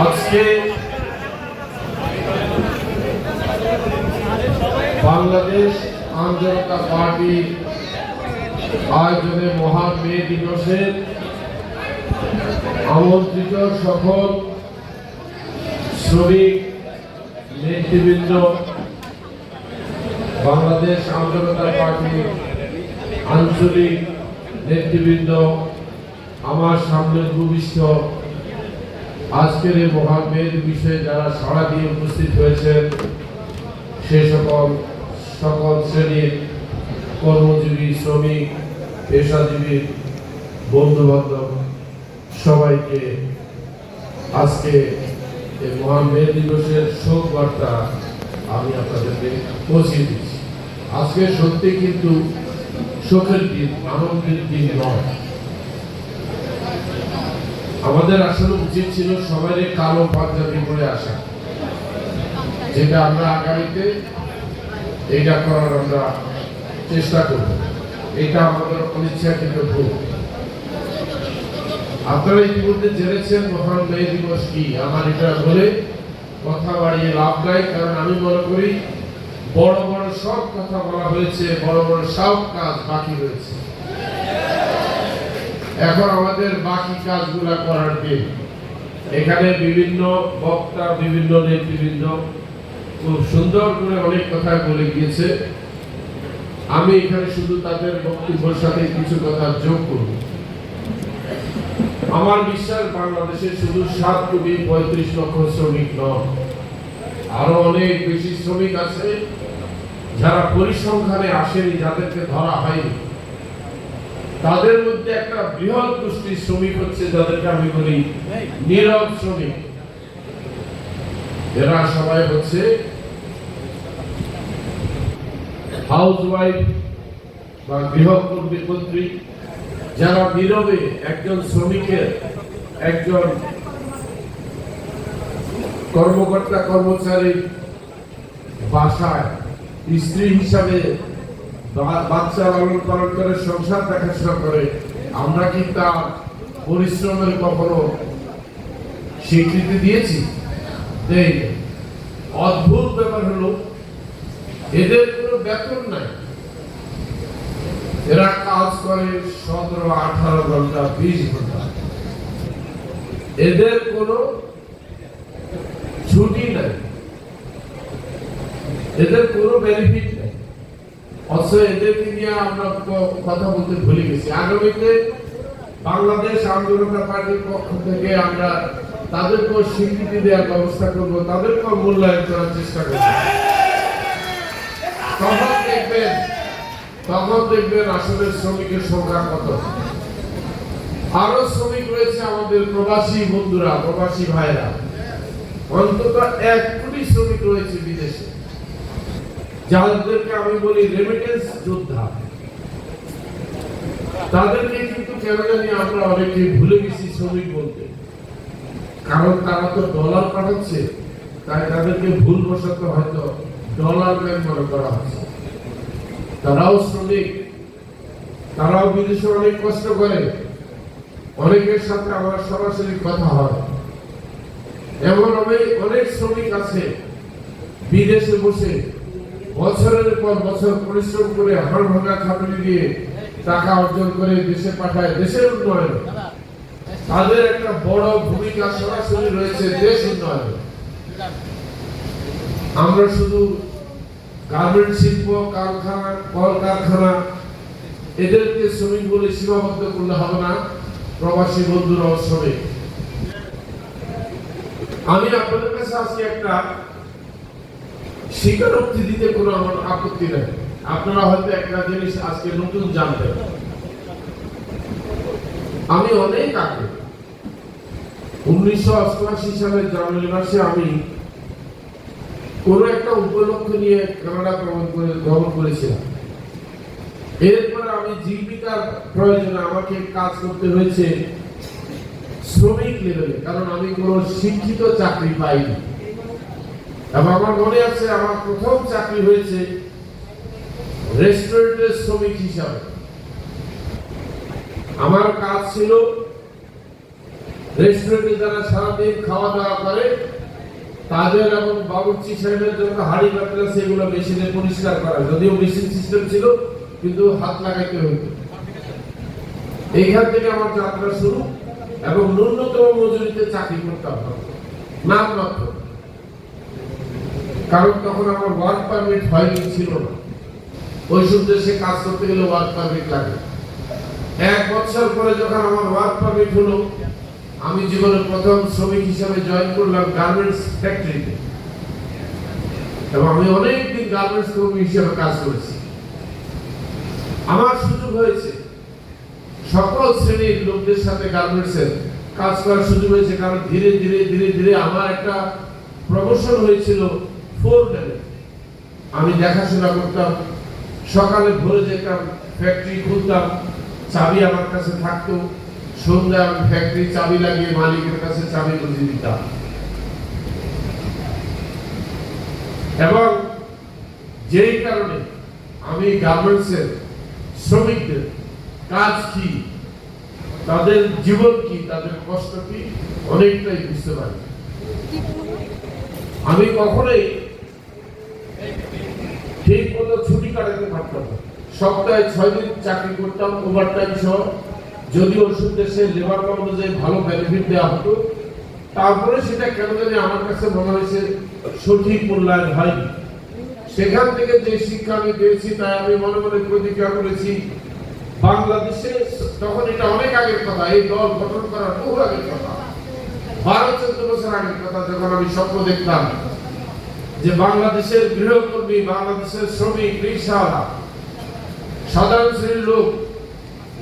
আজকে বাংলাদেশ আম জনতা পার্টি আয়োজনে মহান মে দিবসে আমন্ত্রিত সকল শ্রমিক, নেতৃবৃন্দ, বাংলাদেশ আম জনতা পার্টি আঞ্চলিক নেতৃবৃন্দ, আমার সামনে ভূমিষ্ঠ। আজকের এই মহান মেয়ের বিষয়ে যারা সাড়া দিয়ে উপস্থিত হয়েছেন, সে সকল সকল শ্রেণির কর্মজীবী, শ্রমিক, পেশাজীবী বন্ধু বান্ধব সবাইকে আজকে এই মহান মে দিবসের শোক বার্তা আমি আপনাদেরকে পৌঁছে দিচ্ছি। আজকে সত্যি কিন্তু শোকের দিন, আনন্দের দিন নয়। আমাদের আসলে উচিত ছিল সবাই কালো পাঞ্জাবি পরে আসা। যেটা আমরা আগামীতে এইটা করার আমরা চেষ্টা করব। এটা আমাদের অনিচ্ছা কিন্তু ভুল। আপনারা ইতিমধ্যে জেনেছেন মহান মে দিবস কি? আমার এটা বলে কথা বাড়িয়ে লাভ নাই, কারণ আমি মনে করি বড় বড় সব কথা বলা হয়েছে, বড় বড় সব কাজ বাকি রয়েছে। এখন আমাদের বাকি কাজগুলা করার দিন। এখানে বিভিন্ন বক্তা, বিভিন্ন নেতৃবৃন্দ খুব সুন্দর করে অনেক কথা বলে গিয়েছে। আমি এখানে শুধু তাদের বক্তব্যের সাথে কিছু কথা যোগ করব। আমার বিশ্বাস, বাংলাদেশে শুধু সাত কোটি পঁয়ত্রিশ লক্ষ শ্রমিক নয়। আরও অনেক বেশি শ্রমিক আছে যারা পরিসংখ্যানে আসেনি, যাদেরকে ধরা হয়নি। তাদের মধ্যে একটা বৃহৎ গোষ্ঠীর শ্রমিক হচ্ছে, যাদেরকে আমি বলি নীরব শ্রমিক। এরা সবাই হচ্ছে হাউস ওয়াইফ বা গৃহকর্মী কর্ত্রী যারা নীরবে একজন শ্রমিকের একজন কর্মকর্তা কর্মচারী বাসায় স্ত্রী হিসাবে বাচ্চা লালন পালন করে, সংসার দেখাশোনা করে, আমরা কি তার পরিশ্রমের কখনো স্বীকৃতি দিয়েছি? অদ্ভুত ব্যাপার হলো, এদের কোনো বেতন নাই। এরা কাজ করে সতেরো, আঠারো ঘণ্টা, বিশ ঘণ্টা। এদের কোনো ছুটি নাই। এদের কোনো বেনিফিট নেই। অথচ এদেরকে নিয়ে আমরা কথা বলতে ভুলে গেছি। আগামীতে বাংলাদেশ আন্দোলন পার্টির পক্ষ থেকে আমরা তাদেরকেও স্বীকৃতি দেওয়ার ব্যবস্থা করব, তাদেরকেও মূল্যায়ন করার চেষ্টা করব। তখন দেখবেন তখন দেখবেন আসলে শ্রমিকের সংখ্যা কত। আরও শ্রমিক রয়েছে আমাদের প্রবাসী বন্ধুরা, প্রবাসী ভাইরা অন্তত এক কোটি শ্রমিক রয়েছে বিদেশে। যাদেরকে আমি বলি রেমিটেন্স যোদ্ধা। তাদেরকে কিন্তু কেন জানি আমরা অনেকে ভুলে গেছি শ্রমিক বলতে। কারণ তারা তো ডলার পাঠাচ্ছে, তাই তাদেরকে ভুল বসত হয়তো ডলার ম্যান মনে করা হচ্ছে। তারাও শ্রমিক, তারাও বিদেশে অনেক কষ্ট করে। অনেকের সাথে আমার সরাসরি কথা হয়। এমন অনেক শ্রমিক আছে, বিদেশে বসে বছরের পর বছর পরিশ্রম করে হাড় ভাঙা খাটুনি দিয়ে টাকা অর্জন করে দেশে পাঠায়, দেশের উন্নয়ন। তাদের একটা বড় ভূমিকা সরাসরি রয়েছে দেশ উন্নয়নে। আমরা শুধু গার্মেন্ট শিল্প, কারখানা, কলকারখানা, এদেরকে শ্রমিক বলে সীমাবদ্ধ করলে হবে না। প্রবাসী বন্ধুরাও শ্রমিক। আমি আপনাদের কাছে আজকে একটা স্বীকারোক্তি দিতে কোনো আমার আপত্তি নেই। আপনারা হয়তো একটা জিনিস আজকে নতুন জানতেন আমি অনেক আগে, উনিশশো অষ্টআশি সালের জানুয়ারি মাসে আমি কোন একটা উপলক্ষ নিয়ে কানাডা ভ্রমণ করে ভ্রমণ করেছিলাম। এরপরে আমি জীবিকার প্রয়োজনে আমাকে কাজ করতে হয়েছে শ্রমিক লেভেলে কারণ আমি কোনো শিক্ষিত চাকরি পাইনি। এবং আমার মনে আছে, আমার প্রথম চাকরি হয়েছে রেস্টুরেন্টের শ্রমিক হিসাবে। আমার কাজ ছিল রেস্টুরেন্টে যারা সারাদিন খাওয়া দাওয়া করে, তাদের এবং বাবুর্চি সাহেবের জন্য হাড়ি বাটলা সেগুলো মেশিনে পরিষ্কার করা। যদিও মেশিন সিস্টেম ছিল, কিন্তু হাত লাগাইতে হইতো। এইখান থেকে আমার যাত্রা শুরু। এবং ন্যূনতম মজুরিতে চাকরি করতাম নাম মাত্র কারণ তখন আমার ওয়ার্ক পারমিট হয়নি, ছিল না। ওই সব দেশে কাজ করতে গেলে ওয়ার্ক পারমিট লাগে। এক বছর পরে যখন আমার ওয়ার্ক পারমিট হলো, আমি জীবনের প্রথম শ্রমিক হিসাবে জয়েন করলাম গার্মেন্টস ফ্যাক্টরিতে এবং আমি অনেকদিন গার্মেন্টস কর্মী হিসেবে কাজ করেছি। আমার সুযোগ হয়েছে। সকল শ্রেণির লোকদের সাথে গার্মেন্টসের কাজ করার সুযোগ হয়েছে, কারণ ধীরে ধীরে ধীরে ধীরে আমার একটা প্রমোশন হয়েছিল ফোর লেভেল আমি দেখাশোনা করতাম, সকালে ভোরে যেতাম ফ্যাক্টরি খুলতাম, চাবি আমার কাছে থাকতো সন্ধ্যা আমি ফ্যাক্টরি চাবি লাগিয়ে মালিকের কাছে চাবি বুঝিয়ে দিতাম। এবং যেই কারণে আমি গার্মেন্টসের শ্রমিকদের কাজ কি? তাদের জীবন কি? তাদের কষ্ট কি? অনেকটাই বুঝতে পারি। আমি কখনোই ঠিক মতো ছুটি কাটাতে পারতাম না। সপ্তাহে ছয় দিন চাকরি করতাম ওভার টাইম সহ। যদি ওষুধ দেশে লেবার ল অনুযায়ী ভালো বেনিফিট দেওয়া হতো, তারপরে সেটা কেন জানি আমার কাছে মনে হয়েছে সঠিক মূল্যায়ন হয়নি। সেখান থেকে যে শিক্ষা আমি পেয়েছি, তাই আমি মনে মনে প্রতিজ্ঞা করেছি বাংলাদেশে তখন এটা অনেক আগের কথা, এই দল গঠন করার বহু আগের কথা। বারো চোদ্দ বছর আগের কথা যখন আমি স্বপ্ন দেখতাম যে বাংলাদেশের গৃহকর্মী, বাংলাদেশের শ্রমিক রিক্সাওয়ালা সাধারণ শ্রেণির লোক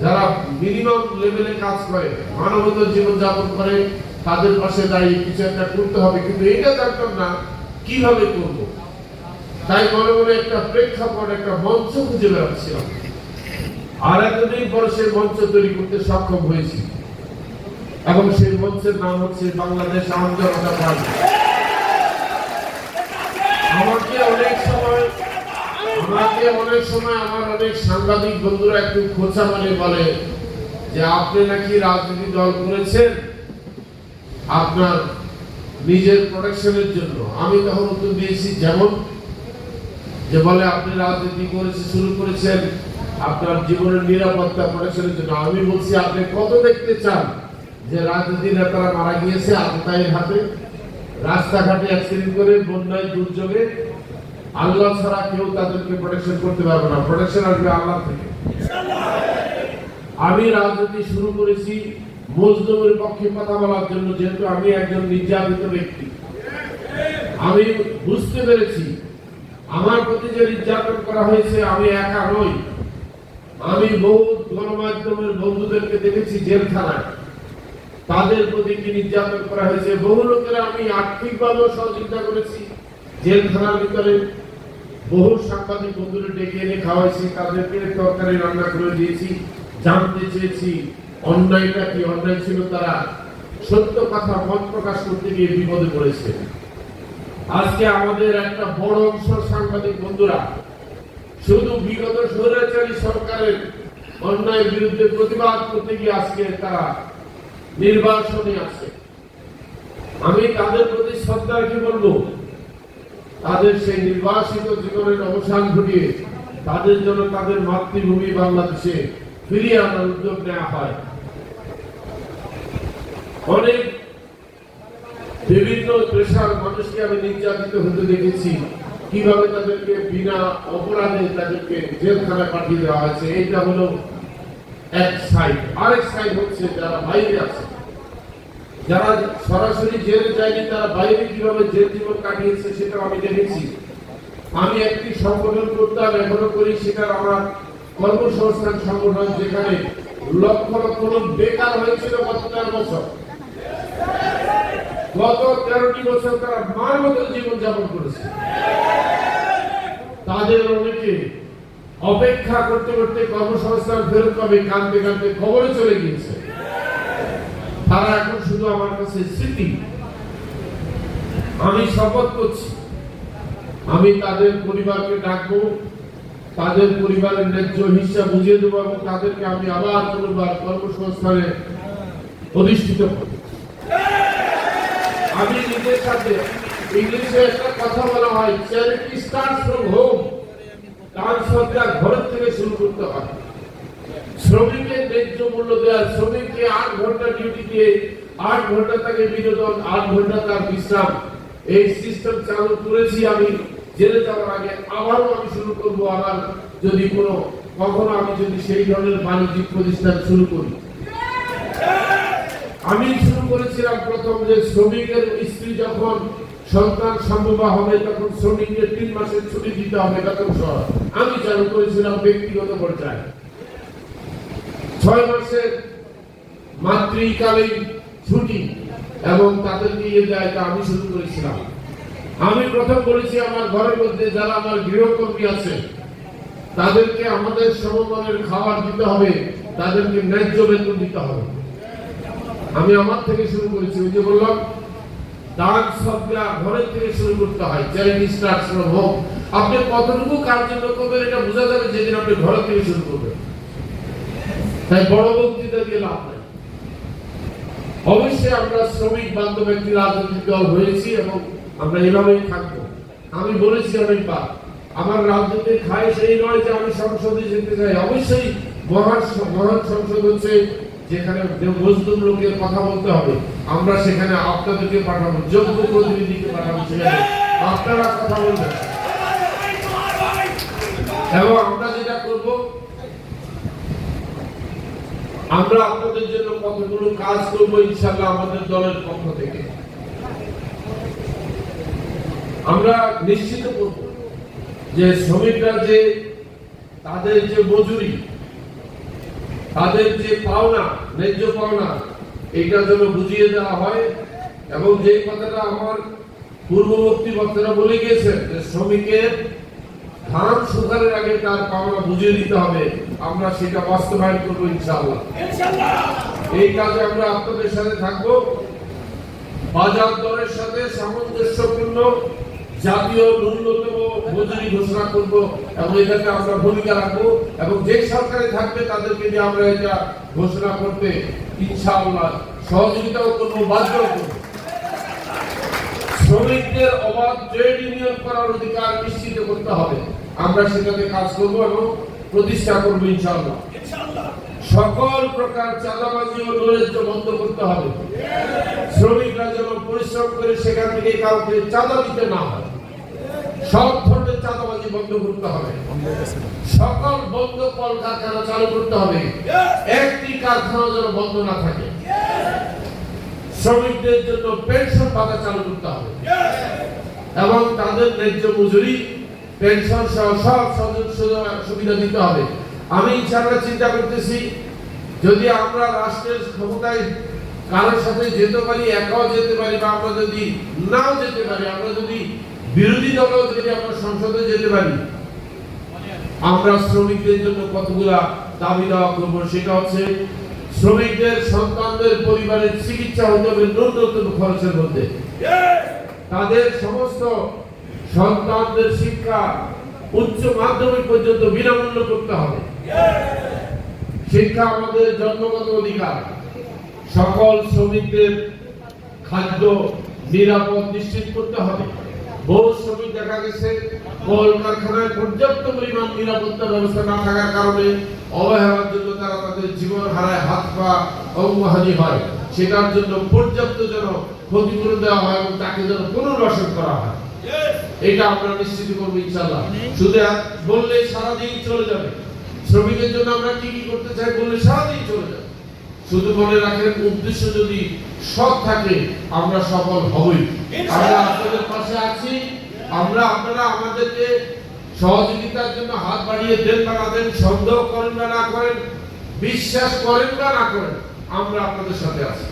যারা মিনিমাম লেভেলে কাজ করে মানবত জীবন যাপন করে, তাদের পাশে দাঁড়িয়ে কিছু একটা করতে হবে। কিন্তু এটা জানতাম না, কীভাবে করব? তাই মনে মনে একটা প্রেক্ষাপট, একটা মঞ্চ খুঁজে বেড়াচ্ছিলাম। আর এতদিন পরে সেই মঞ্চ তৈরি করতে সক্ষম হয়েছি। এবং সেই মঞ্চের নাম হচ্ছে বাংলাদেশ আম জনতা পার্টি। আমাকে অনেক সময় আমাকে অনেক সময় আমার অনেক সাংবাদিক বন্ধুরা একটু খোঁচা মানে বলে যে আপনি নাকি রাজনীতি দল করেছেন? আপনার নিজের প্রোটেকশনের জন্য। আমি তখন উত্তর দিয়েছি, যেমন যে বলে, আপনি রাজনীতি করেছে, শুরু করেছেন আপনার জীবনের নিরাপত্তা প্রোটেকশনের জন্য। আমি বলছি, আপনি কত দেখতে চান যে রাজনীতি নেতারা মারা গিয়েছে আততায়ীর হাতে? রাস্তাঘাটে অ্যাক্সিডেন্ট করে বন্যায় দুর্যোগে আল্লাহ ছাড়া কেউ তাদেরকে প্রোটেকশন করতে পারবে না। প্রোটেকশন আসবে আল্লাহ থেকে। আমি রাজনীতি শুরু করেছি মজলুমের পক্ষে কথা বলার জন্য, যেহেতু আমি একজন নির্যাতিত ব্যক্তি। আমি বুঝতে পেরেছি আমার প্রতি যে নির্যাতন করা হয়েছে, আমি একা নই। আমি বহু গণমাধ্যমের বন্ধুদেরকে দেখেছি জেলখানায় তাদের প্রতি কি নির্যাতন করা হয়েছে? বহু লোকেরা আমি আর্থিকভাবেও সহযোগিতা করেছি। জেলখানার ভিতরে বহু সাংবাদিক বন্ধুরা ডেকে এনে খাওয়াইছি, তাদেরকে তরকারি রান্না করে দিয়েছি, জানতে চেয়েছি, অন্যায়টা কি? অন্যায় ছিল তারা। সত্য কথা মত প্রকাশ করতে গিয়ে বিপদে পড়েছে। আজকে আমাদের একটা বড় অংশ সাংবাদিক বন্ধুরা, শুধু বিগত স্বৈরাচারী সরকারের অন্যায়ের বিরুদ্ধে প্রতিবাদ করতে গিয়ে আজকে তারা নির্বাসনে আছে। আমি তাদের প্রতি শ্রদ্ধা কি বলব, তাদের সেই নির্বাসিত জীবনের অবসান ঘটিয়ে তাদের জন্য তাদের মাতৃভূমি বাংলাদেশে ফিরিয়ে আনার উদ্যোগ নেওয়া হয়। অনেক বিভিন্ন পেশার মানুষকে আমি নির্যাতিত হতে দেখেছি। কীভাবে তাদেরকে বিনা অপরাধে তাদেরকে জেলখানায় পাঠিয়ে দেওয়া হয়েছে এইটা হলো এক সাইড আরেক সাইড হচ্ছে যারা বাইরে আছে। যারা সরাসরি জেলে যায়নি, তারা বাইরে কীভাবে জেল জীবন কাটিয়েছে সেটা আমি দেখেছি। আমি একটি সংগঠন করতাম, এখনও করি সেটা আমার কর্মসংস্থান সংগঠন, যেখানে লক্ষ লক্ষ লোক বেকার হয়েছিল গত চার বছর। গত তেরোটি বছর তারা মার মতো জীবন যাপন করেছে। তাদের অনেকে অপেক্ষা করতে করতে কর্মসংস্থান ফেরত পাবে কানতে কানতে খবরে চলে গিয়েছে। তারা এখন শুধু আমার কাছে স্মৃতি। আমি শপথ করছি, আমি তাদের পরিবারকে ডাকবো, তাদের পরিবারের ন্যায্য হিসাব বুঝিয়ে দেবো এবং তাদেরকে আমি আবার পুনর্বার কর্মসংস্থানে অধিষ্ঠিত করব। আমি নিজের সাথে ইংলিশে একটা কথা বলা হয় চ্যারিটি স্টার্টস ফ্রম হোম দান সরকার ঘরের থেকে শুরু করতে হয়। শ্রমিকের ন্যায্য মূল্য দেওয়া শ্রমিককে আট ঘণ্টা ডিউটি দিয়ে আট ঘণ্টা তাকে বিনোদন, আট ঘণ্টা তার বিশ্রাম। এই সিস্টেম চালু করেছি আমি। জেলে যাওয়ার আগে আবারও আমি শুরু করব। আবার যদি কোনো কখনো আমি যদি সেই ধরনের বাণিজ্যিক প্রতিষ্ঠান শুরু করি। আমি শুরু করেছিলাম প্রথম যে শ্রমিকের স্ত্রী যখন সন্তান সম্ভব হবে, তখন শ্রমিকদের তিন মাসের ছুটি দিতে হবে, বেতন সহ। আমি চালু করেছিলাম ব্যক্তিগত পর্যায়ে। ছয় মাসের মাতৃকালীন ছুটি এবং তাদেরকে ইয়ে দেয় তা আমি শুরু করেছিলাম। আমি প্রথম বলেছি আমার ঘরের মধ্যে যারা আমার গৃহকর্মী আছে, তাদেরকে আমাদের সমমানের খাবার দিতে হবে, তাদেরকে ন্যায্য বেতন দিতে হবে। আমি আমার থেকে শুরু করেছি, ওই যে বললাম দান ঘরের থেকে শুরু করতে হয় চ্যারিটি স্টার্টস ফ্রম হোম আপনি কতটুকু কার করবেন এটা বোঝা যাবে যেদিন আপনি ঘর থেকে শুরু করবেন। তাই বড় বক্তৃতা দিয়ে লাভ নাই। অবশ্যই আমরা শ্রমিক বান্ধব রাজনৈতিক দল হয়েছি এবং আমরা এভাবেই থাকব। আমি বলেছি অনেকবার আমার রাজনীতির খাই সেই নয় যে আমি সংসদে যেতে চাই। অবশ্যই মহান মহান সংসদ হচ্ছে যেখানে মজদুর লোকের কথা বলতে হবে, আমরা সেখানে আপনাদেরকে পাঠাবো, যোগ্য প্রতিনিধিকে পাঠাবো সেখানে। আপনারা কথা বলবেন। এবং আমরা যেটা করব, আমরা আপনাদের জন্য কতগুলো কাজ করব আমাদের দলের পক্ষ থেকে। আমরা নিশ্চিত করব যে শ্রমিকরা যে তাদের যে মজুরি তাদের যে পাওনা, ন্যায্য পাওনা এটা যেন বুঝিয়ে দেওয়া হয়। এবং যে কথাটা আমার পূর্ববর্তী বক্তারা বলে গিয়েছেন যে, শ্রমিকের ধান শুকানোর আগে তার পাওনা বুঝিয়ে দিতে হবে, আমরা সেটা বাস্তবায়ন করব ইনশাআল্লাহ। এই কাজে আমরা আপনাদের সাথে থাকব। বাজার দরের সাথে সামঞ্জস্যপূর্ণ জাতীয় ন্যূনতম মজুরি ঘোষণা করব এবং এটাতে আমরা ভূমিকা রাখব এবং যে সরকারে থাকবে তাদেরকে নিয়ে আমরা এটা ঘোষণা করতে ইনশাআল্লাহ সহযোগিতাও করব বাধ্য করব। শ্রমিকদের অবাধ ট্রেড ইউনিয়ন করার অধিকার নিশ্চিত করতে হবে। আমরা সেটাতে কাজ করব এবং প্রতিষ্ঠা করব ইনশাআল্লাহ। সকল প্রকার চাঁদাবাজি ও নৈরাজ্য বন্ধ করতে হবে। শ্রমিকরা যেন পরিশ্রম করে সেখান থেকে কাউকে চাঁদা দিতে না হয়। সব ধরনের চাঁদাবাজি বন্ধ করতে হবে। সকল বন্ধ কল কারখানা চালু করতে হবে। একটি কারখানা যেন বন্ধ না থাকে। শ্রমিকদের জন্য পেনশন ভাতা চালু করতে হবে। এবং তাদের ন্যায্য মজুরি, পেনশন সহ সব সুবিধা- সুবিধা দিতে হবে। আমি ইনশাআল্লাহ চিন্তা করতেছি, যদি আমরা রাষ্ট্রের ক্ষমতায় কারোর সাথে যেতে পারি, একাও যেতে পারি বা আমরা যদি নাও যেতে পারি, আমরা যদি বিরোধী দলেও যদি আমরা সংসদে যেতে পারি, আমরা শ্রমিকদের জন্য কতগুলা দাবি দেওয়া করব সেটা হচ্ছে শ্রমিকদের, সন্তানদের, পরিবারের চিকিৎসা হতে হবে ন্যূনতম খরচের মধ্যে। তাদের সমস্ত সন্তানদের শিক্ষা উচ্চ মাধ্যমিক পর্যন্ত বিনামূল্য করতে হবে। শিক্ষা আমাদের জন্মগত অধিকার। সকল শ্রমিকদের খাদ্য নিরাপদ নিশ্চিত করতে হবে। বহু শ্রমিক দেখা গেছে কল কারখানায় পর্যাপ্ত পরিমাণ নিরাপত্তা ব্যবস্থা না থাকার কারণে অবহেলার জন্য তারা তাদের জীবন হারায়, হাত পা অঙ্গহানি হয়। সেটার জন্য পর্যাপ্ত যেন ক্ষতিপূরণ দেওয়া হয় এবং তাকে যেন পুনর্বাসন করা হয়। এটা আমরা নিশ্চিত করব ইনশাল্লাহ শুধু এক বললেই সারাদিন চলে যাবে। শ্রমিকের জন্য আমরা কি কি করতে চাই বললে সারাদিন চলে যাবে। শুধু মনে রাখেন, উদ্দেশ্য যদি সৎ থাকে আমরা সফল হবই। আমরা আপনাদের পাশে আছি। আমরা আপনারা আমাদেরকে সহযোগিতার জন্য হাত বাড়িয়ে দেন বা না দেন সন্দেহ করেন বা না করেন বিশ্বাস করেন বা না করেন আমরা আপনাদের সাথে আছি।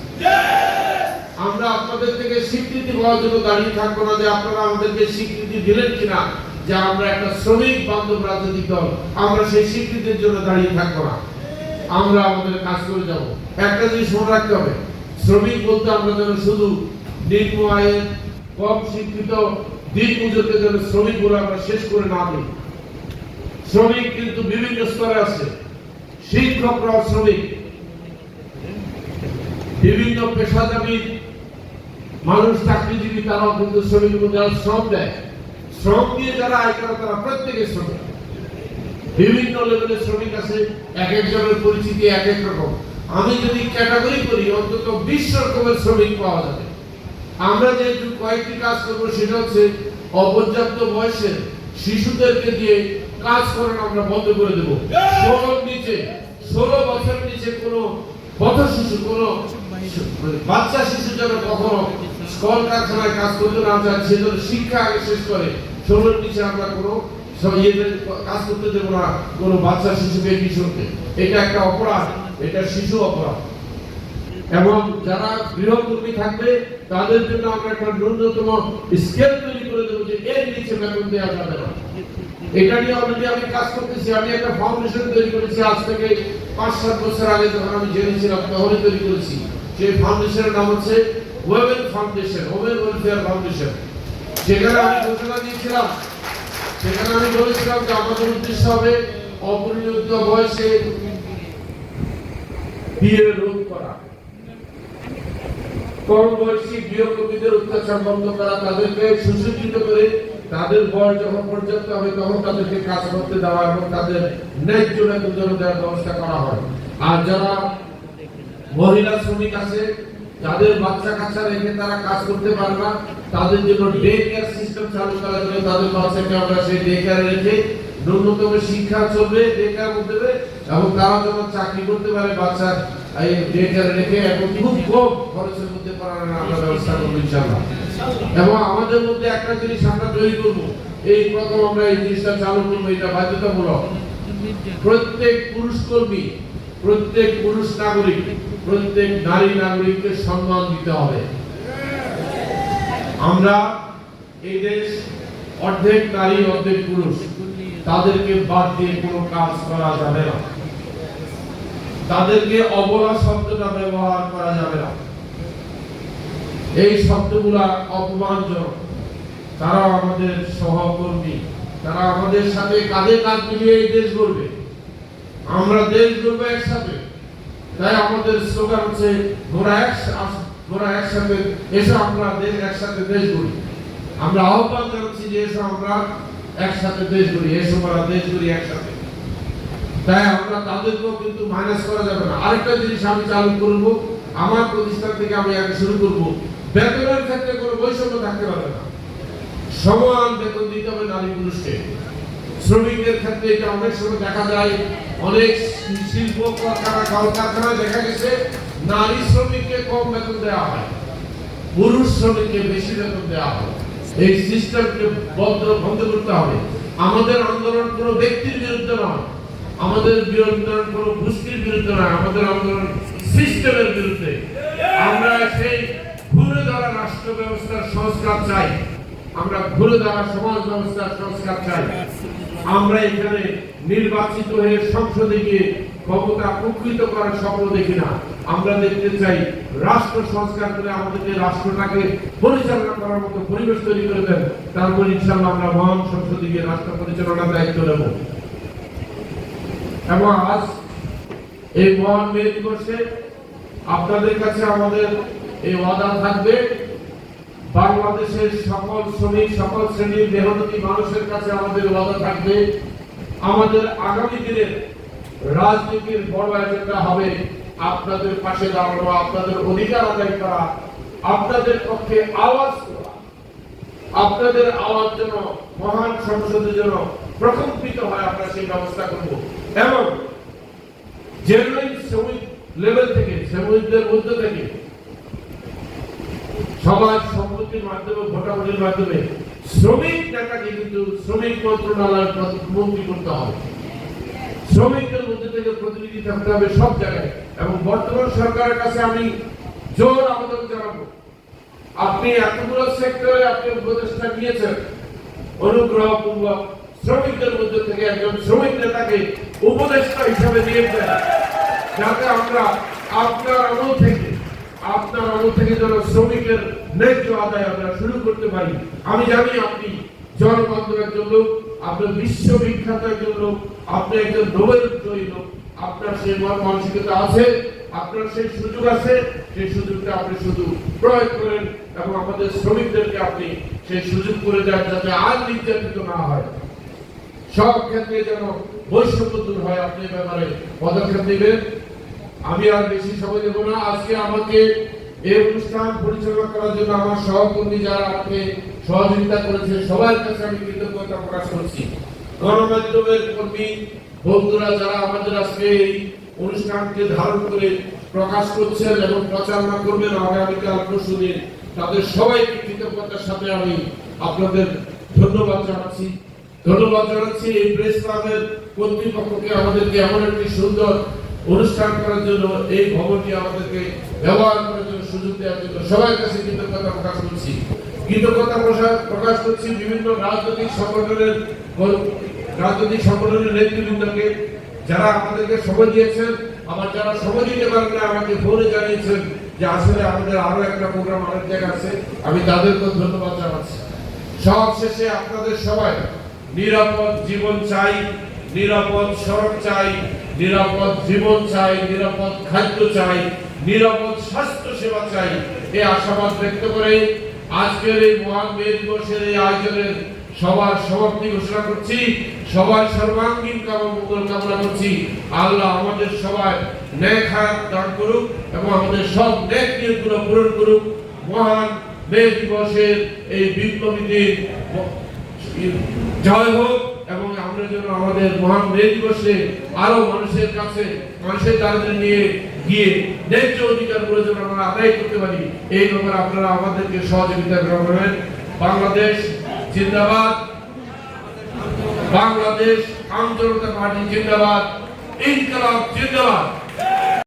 আমরা আপনাদের থেকে স্বীকৃতি পাওয়ার জন্য দাঁড়িয়ে থাকব না যে আপনারা আমাদেরকে স্বীকৃতি দিলেন কিনা যে আমরা একটা শ্রমিক বান্ধব রাজনৈতিক দল আমরা সেই স্বীকৃতির জন্য দাঁড়িয়ে থাকব না। আমরা আমাদের কাজ করে যাব। একটা জিনিস মনে রাখতে হবে শ্রমিক বলতে আমরা যেন শুধু নিম্ন আয়ের কম শিক্ষিত দিন মজুরকে যেন শ্রমিক বলে আমরা শেষ করে না দিই। শ্রমিক কিন্তু বিভিন্ন স্তরে আছে। শিক্ষকরাও শ্রমিক। বিভিন্ন পেশাজীবী মানুষ, চাকরিজীবী তারাও কিন্তু শ্রমিকের মধ্যে শ্রম দেয়। শ্রম দিয়ে যারা আয় করে তারা প্রত্যেকে শ্রমিক। বিভিন্ন লেভেলের শ্রমিক আছে। এক একজনের পরিচিতি এক এক রকম। আমি যদি ক্যাটাগরি করি, অন্তত বিশ রকমের শ্রমিক পাওয়া যাবে। আমরা যে একটু কয়েকটি কাজ করব, সেটা হচ্ছে অপর্যাপ্ত বয়সের শিশুদেরকে দিয়ে কাজ করানো আমরা বন্ধ করে দেবো। ষোলোর নিচে, ষোলো বছরের নিচে কোনো পথ শিশু, কোনো বাচ্চা শিশু যেন কখনো কল কারখানায় কাজ করতে না চায়, সে যেন শিক্ষা আগে শেষ করে। ষোলোর নিচে আমরা কোনো কাজ করতে দেবো না, কোনো বাচ্চা শিশুকে কিশোরকে এটা একটা অপরাধ। এটা শিশু অপরাধ। এবং যারা গৃহকর্মী থাকবে, তাদের জন্য আমরা একটা ন্যূনতম স্কেল তৈরি করে দেবো যে এর নিচে বেতন দেওয়া যাবে না। এটা নিয়ে অলরেডি আমি কাজ করতেছি, আমি একটা ফাউন্ডেশন তৈরি করেছি, আজ থেকে পাঁচ সাত বছর আগে যখন আমি জেনেছিলাম তখনই তৈরি করেছি। সেই ফাউন্ডেশনের নাম হচ্ছে ওয়েবেল ফাউন্ডেশন ওমেন ওয়েলফেয়ার ফাউন্ডেশন সেখানে আমি ঘোষণা দিয়েছিলাম সেখানে আমি বলেছিলাম যে আমাদের উদ্দেশ্য হবে অপরিণত বয়সে বিয়ে রোধ করা। কম বয়সী গৃহকর্মীদের অত্যাচার বন্ধ করা, তাদেরকে সুসজ্জিত করে তাদের বয়স যখন পর্যাপ্ত হবে তখন তাদেরকে কাজ করতে দেওয়া এবং তাদের ন্যায্য বেতন দেওয়ার ব্যবস্থা করা হয়। আর যারা মহিলা শ্রমিক আছে যাদের বাচ্চা কাচ্চা রেখে তারা কাজ করতে পারে না, তাদের জন্য ডে কেয়ার সিস্টেম চালু করার জন্য তাদের বাচ্চাকে আমরা সেই ডে কেয়ারে রেখে ন্যূনতম শিক্ষা চলবে কেয়ার মধ্যে এবং তারা যেন চাকরি করতে পারে বাচ্চা এই ডে কেয়ারে রেখে এবং খুব কম খরচের মধ্যে করানোর আমরা ব্যবস্থা করব ইনশাআল্লাহ। এবং আমাদের মধ্যে একটা জিনিস আমরা তৈরি করব, এই প্রথম আমরা এই জিনিসটা চালু করব, এটা বাধ্যতামূলক। প্রত্যেক পুরুষ কর্মী, প্রত্যেক পুরুষ নাগরিক, প্রত্যেক নারী নাগরিককে সম্মান দিতে হবে। আমরা এই দেশ অর্ধেক নারী, অর্ধেক পুরুষ। তাদেরকে বাদ দিয়ে কোনো কাজ করা যাবে না। তাদেরকে অবলা শব্দটা ব্যবহার করা যাবে না। এই শব্দগুলা অপমানজনক। তারা আমাদের সহকর্মী। তারা আমাদের সাথে কাঁধে কাঁধ মিলিয়ে এই দেশ গড়বে। আমরা দেশ গড়বো একসাথে। তাই আমাদের স্লোগান হচ্ছে ঘোরা এক ঘোরা একসাথে এসো আমরা দেশ একসাথে দেশ গড়ি। আমরা আহ্বান জানাচ্ছি যে এসে আমরা একসাথে দেশ গড়ি এসো আমরা দেশ গড়ি একসাথে। তাই আমরা তাদেরকেও কিন্তু মাইনাস করা যাবে না। আরেকটা জিনিস আমি চালু করব, আমার প্রতিষ্ঠান থেকে আমি আগে শুরু করব। বেতনের ক্ষেত্রে কোনো বৈষম্য থাকতে পারবে না। সমান বেতন দিতে হবে নারী পুরুষকে। শ্রমিকদের ক্ষেত্রে এটা অনেক সময় দেখা যায়, অনেক শিল্প কারখানা কলকারখানায় দেখা গেছে, নারী শ্রমিককে কম বেতন দেওয়া হয়, পুরুষ শ্রমিককে বেশি বেতন দেওয়া হয়। এই সিস্টেমকে বন্ধ বন্ধ করতে হবে। আমাদের আন্দোলন কোনো ব্যক্তির বিরুদ্ধে নয়। আমাদের আন্দোলন কোনো গোষ্ঠীর বিরুদ্ধে নয়, আমাদের আন্দোলন সিস্টেমের বিরুদ্ধে। আমরা সেই ঘুরে দাঁড়া রাষ্ট্র ব্যবস্থার সংস্কার চাই। আমরা ঘুরে দাঁড়া সমাজ ব্যবস্থার সংস্কার চাই। আমরা এখানে নির্বাচিত হয়ে সংসদে গিয়ে ক্ষমতা প্রকৃত করার স্বপ্ন দেখি না। আমরা দেখতে চাই রাষ্ট্র সংস্কার করে আমাদেরকে রাষ্ট্রটাকে পরিচালনা করার মতো পরিবেশ তৈরি করে দেন। তারপর ইনশাল্লাহ আমরা মহান সংসদে গিয়ে রাষ্ট্র পরিচালনার দায়িত্ব নেব। এবং আজ এই মহান মে দিবসে আপনাদের কাছে আমাদের এই ওয়াদা থাকবে, বাংলাদেশের সকল শ্রমিক, সকল শ্রেণির মেহনতি মানুষের কাছে আমাদের ওয়াদা থাকবে আমাদের আগামী দিনের রাজনীতির বড় এজেন্ডা হবে আপনাদের পাশে দাঁড়ানো, আপনাদের অধিকার আদায় করা, আপনাদের পক্ষে আওয়াজ আপনাদের আওয়াজ যেন মহান সংসদের জন্য প্রকম্পিত হয়, আমরা সেই ব্যবস্থা করব। এবং জেনুইন শ্রমিক লেভেল থেকে, শ্রমিকদের মধ্য থেকে সমাজ সম্মতির মাধ্যমে ভোটাভুটির মাধ্যমে শ্রমিক নেতাকে কিন্তু শ্রমিক মন্ত্রণালয়ের মন্ত্রী করতে হবে। শ্রমিকদের মধ্যে থেকে প্রতিনিধি থাকতে হবে সব জায়গায়। এবং বর্তমান সরকারের কাছে আমি জোর আবেদন জানাব। আপনি এতগুলো সেক্টরে আপনি উপদেষ্টা নিয়েছেন। অনুগ্রহ পূর্বক শ্রমিকদের মধ্যে থেকে একজন শ্রমিক নেতাকে উপদেষ্টা হিসাবে নিয়েছেন যাতে আমরা আপনার আমল থেকে আপনার আমল থেকে যেন শ্রমিকের ন্যায্য আদায় আমরা শুরু করতে পারি। আমি জানি আপনি একজন লোক, আপনার বিশ্ববিখ্যাত লোক, আপনি একজন নোবেল জয়ী লোক, আপনার সেই মন মানসিকতা আছে, আপনার সেই সুযোগ আছে, সেই সুযোগটা আপনি শুধু প্রয়োগ করেন এবং আমাদের শ্রমিকদেরকে আপনি সেই সুযোগ করে দেন যাতে আর নির্যাতিত না হয়। সব ক্ষেত্রে যেন বৈষম্য দূর হয়, আপনি ব্যাপারে পদক্ষেপ নেবেন। আমি আর বেশি সময় দেব না। আজকে আমাকে এই অনুষ্ঠান পরিচালনা করার জন্য আমার সহকর্মী যারা আমাকে সহযোগিতা করেছে, সবার কাছে আমি কৃতজ্ঞতা প্রকাশ করছি। গণমাধ্যমের কর্মী বন্ধুরা যারা আমাদের আজকে এই অনুষ্ঠানকে ধারণ করে প্রকাশ করছেন এবং প্রচারণা করবেন, আগামীকাল পরশু তাদের সবাইকে কৃতজ্ঞতার সাথে আমি আপনাদের ধন্যবাদ জানাচ্ছি। ধন্যবাদ জানাচ্ছি এই প্রেস ক্লাবের কর্তৃপক্ষকে। আমাদেরকে এমন একটি সুন্দর অনুষ্ঠান করার জন্য এই ভবনটি আমাদেরকে ব্যবহার করার জন্য সুযোগ দেওয়ার জন্য সবার কাছে কৃতজ্ঞতা প্রকাশ করছি। কৃতজ্ঞতা প্রকাশ করছি বিভিন্ন রাজনৈতিক সংগঠনের রাজনৈতিক সংগঠনের নেতৃবৃন্দকে, যারা আমাদেরকে সময় দিয়েছেন আমার যারা সময় দিতে পারেন না, আমাকে ফোনে জানিয়েছেন যে আসলে আমাদের আরও একটা প্রোগ্রাম অনেক জায়গায় আছে। আমি তাদেরকেও ধন্যবাদ জানাচ্ছি। সব শেষে আপনাদের সবাই নিরাপদ জীবন চাই, নিরাপদ সড়ক চাই নিরাপদ জীবন চাই, নিরাপদ খাদ্য চাই, নিরাপদ স্বাস্থ্য সেবা চাই। এই আশাবাদ ব্যক্ত করে আজকের এই মহান মে দিবসের এই আয়োজনের সবার সমাপ্তি ঘোষণা করছি, সবার সর্বাঙ্গীন কামনা কামনা করছি। আল্লাহ আমাদের সবাই ন্যায় খায়াত দান করুক এবং আমাদের সব ন্যায় নিয়মগুলো পূরণ করুক। মহান মে দিবসের এই বিপ্লবী দিন জয় হোক। এবং আমরা যেন আমাদের মহান মে দিবসে আরও মানুষের কাছে, মানুষের দ্বারা নিয়ে গিয়ে ন্যায্য অধিকারগুলো যেন আমরা আদায় করতে পারি। এই ব্যাপারে আপনারা আমাদেরকে সহযোগিতা করবেন বাংলাদেশ জিন্দাবাদ। বাংলাদেশ আম জনতা পার্টি জিন্দাবাদ। ইনকলাব জিন্দাবাদ।